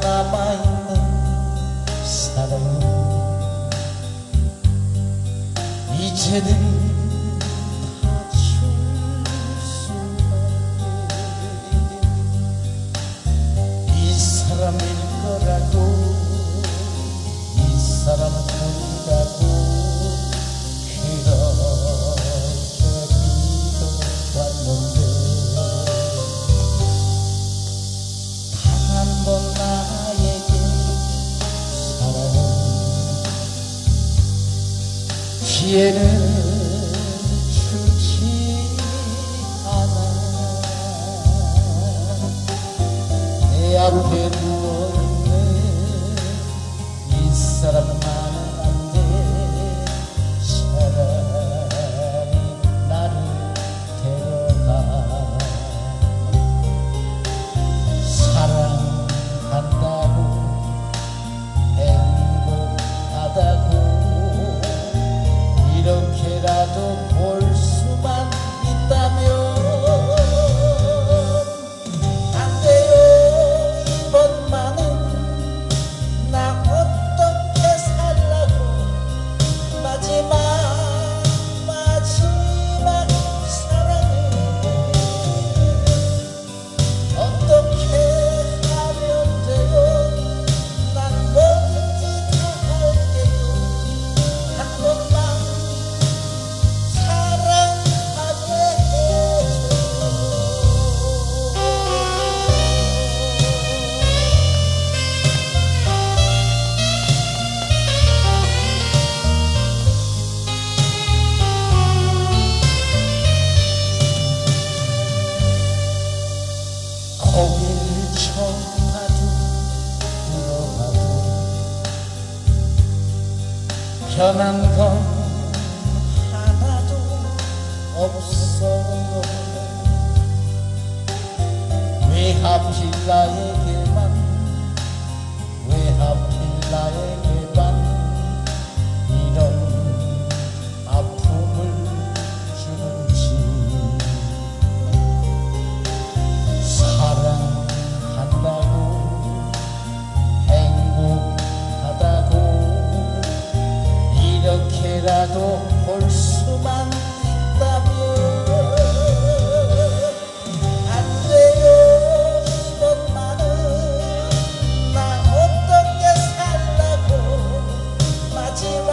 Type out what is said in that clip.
남아있는 사랑 이제는 tiene. 변한 건 하나도 없어. 왜 하필 나에게 잠시라도 볼 수만 있다면 안 돼요. 이것만은 나 어떻게 살라고 마지막